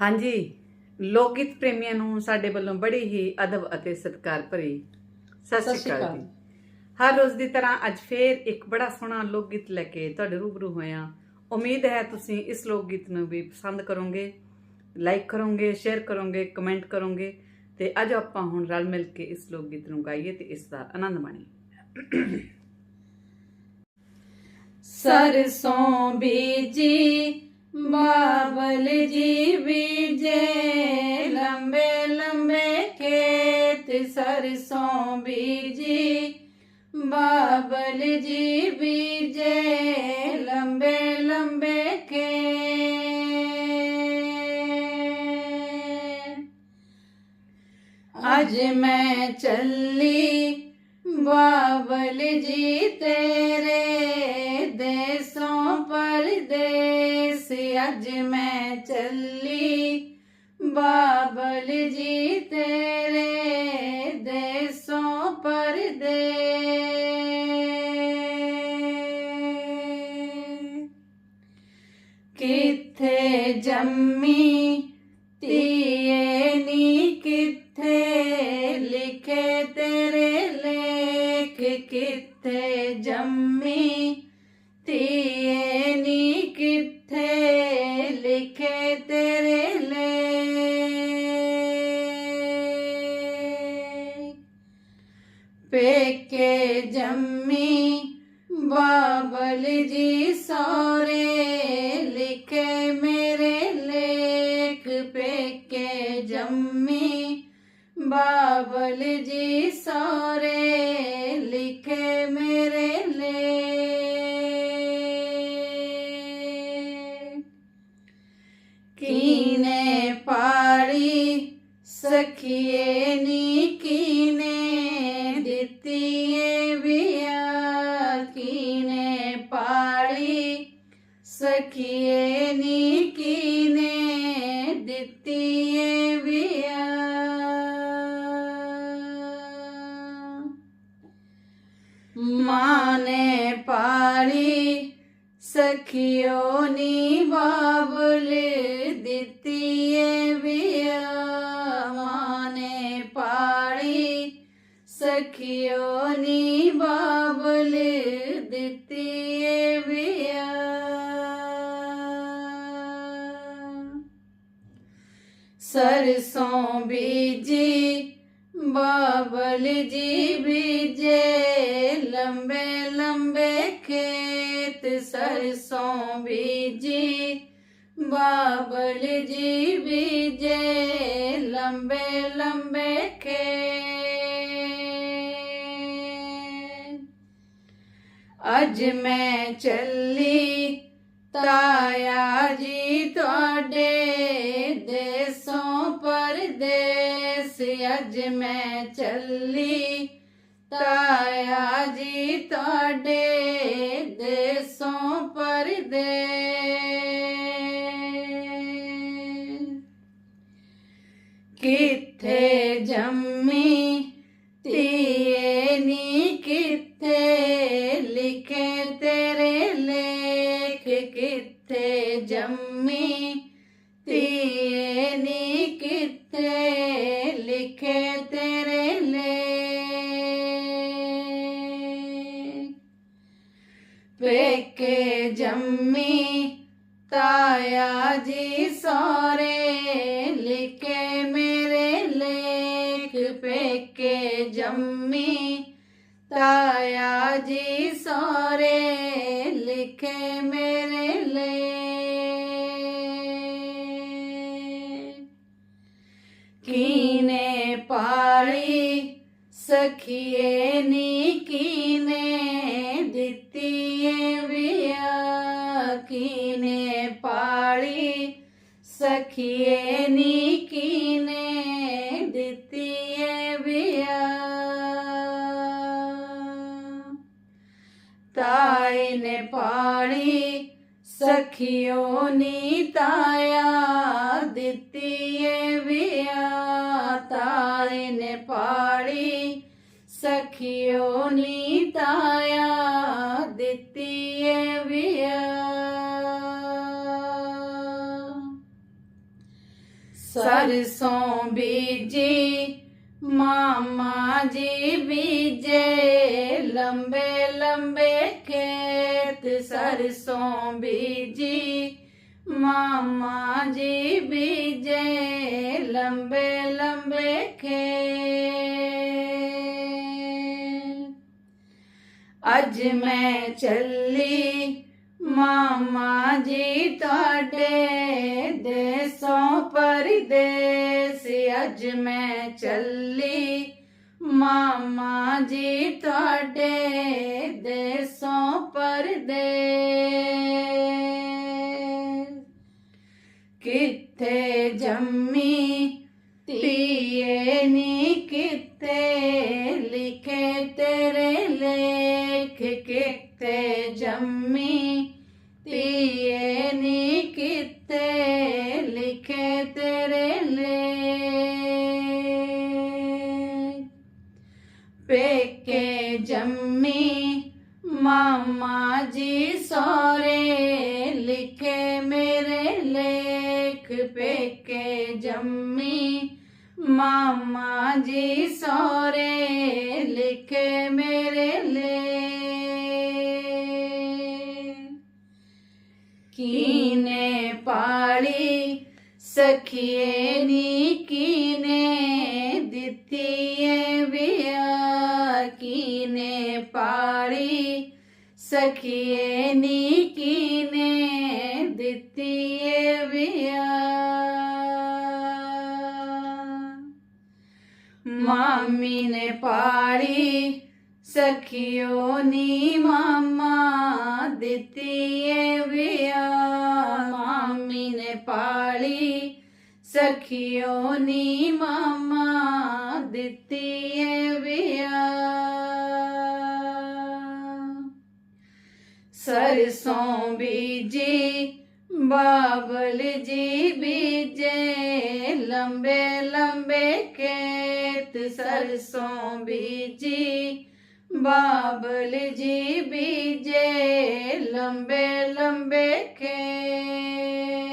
ਹਾਂਜੀ ਲੋਕ ਗੀਤ ਪ੍ਰੇਮੀਆਂ ਨੂੰ ਸਾਡੇ ਵੱਲੋਂ ਬੜੀ ਹੀ ਅਦਬ ਅਤੇ ਸਤਿਕਾਰ ਭਰੀ ਸਤਿ ਸ਼੍ਰੀ ਅਕਾਲ ਜੀ। ਹਰ ਰੋਜ਼ ਦੀ ਤਰ੍ਹਾਂ ਅੱਜ ਫੇਰ ਇੱਕ ਬੜਾ ਸੋਹਣਾ ਲੋਕ ਲੈ ਕੇ ਤੁਹਾਡੇ ਰੂਬਰੂ ਹੋਇਆ ਉਮੀਦ ਹੈ ਤੁਸੀਂ ਇਸ ਲੋਕ ਗੀਤ ਨੂੰ ਵੀ ਪਸੰਦ ਕਰੋਗੇ ਲਾਈਕ ਕਰੋਗੇ ਸ਼ੇਅਰ ਕਰੋਗੇ ਕਮੈਂਟ ਕਰੋਗੇ ਤੇ ਅੱਜ ਆਪਾਂ ਹੁਣ ਰਲ ਮਿਲ ਕੇ ਇਸ ਲੋਕ ਗੀਤ ਨੂੰ ਗਾਈਏ ਤੇ ਇਸ ਦਾ ਆਨੰਦ ਮਾਣੀਏ। ਸਰਸੋਂ ਬੀਜੀ बाबल जी बीजे, लंबे लंबे खेत सरसों बीजी। बाबल जी बीजे, लंबे लंबे खेत। आज मैं चली बाबल जी तेरे देशों परदेस आज मैं चली। बाबल जी, तेरे देशों परदेस किथे जम्मी तीए नी किथे लिखे तेरे लेख किथे जम्मी तीए नी किथे लिखे तेरे लेख पेके जम्मी बाबल जी सौरे लिखे मेरे लेख। पेके जम्मी बाबल जी सौरे माने पाड़ी सखियों नी बाबुल दित्तिए बिया माने पाड़ी सखियों नी बाबुल दित्तिए बिया सरसों बीजी बाबल जी बीजे लंबे लंबे खेत सरसों बीजी। बाबल जी बीजे लंबे लंबे खेत। अज मैं चली ताया जी थोड़े से अज मैं चली, ताया जी तोडे देसों पर दे। किथे जम्मी तिये नी, किथे लिखे तेरे लेख, किथे जम्मी तिये नी, किथे जम्मी ताया जी सोरे लिखे मेरे लेख पे के जम्मी ताया जी सोरे लिखे मेरे ले कीने पाली सखिए नी ਸਖੀਏ ਨੀ ਕੀਨੇ ਦਿੱਤੀਏ ਵਿਆ। ਤਾਈ ਨੇ ਪਾਲੀ, ਸਖੀਓ ਨੀ ਤਾਇਆ, ਦਿੱਤੀਏ ਵਿਆ। ਤਾਈ ਨੇ ਪਾਲੀ, ਸਖੀਓ ਨੀ ਤਾਇਆ। सरसों बीजी मामा जी बीजे लंबे लंबे खेत। सरसों बीजी मामा जी बीजे लंबे लंबे खेत। अज मैं चली, मामा जी ताडे ਅੱਜ ਮੈਂ ਚੱਲੀ ਮਾਮਾ ਜੀ ਤੁਹਾਡੇ ਦੇਸੋਂ ਪਰਦੇਸ ਕਿੱਥੇ ਜੰਮੀ ਧੀਏ ਨੀ ਕਿਤੇ ਲਿਖੇ ਤੇਰੇ ਲੇਖ ਕਿਤੇ ਜੰਮੀ ਧੀਏ ਨੀ मामा जी सोरे लिखे मेरे लेख पे के जम्मी। मामा जी सोरे लिखे मेरे ले कीने पाड़ी सखिए नी कीने दितिए बिया पाड़ी सखिए नीकीने ने दिए मामी ने पाड़ी सखियो नी मामा दिए मामी ने पाड़ी सखियो नी मामा दिए बिया ਸੋ ਬੀਜੀ, ਬਾਬਲ ਜੀ ਬੀਜੇ, ਲੰਬੇ ਲੰਬੇ ਖੇਤ ਸਰਸੋਂ ਬੀਜੀ, ਬਾਬਲ ਜੀ ਬੀਜੇ, ਲੰਬੇ ਲੰਬੇ ਖੇਤ।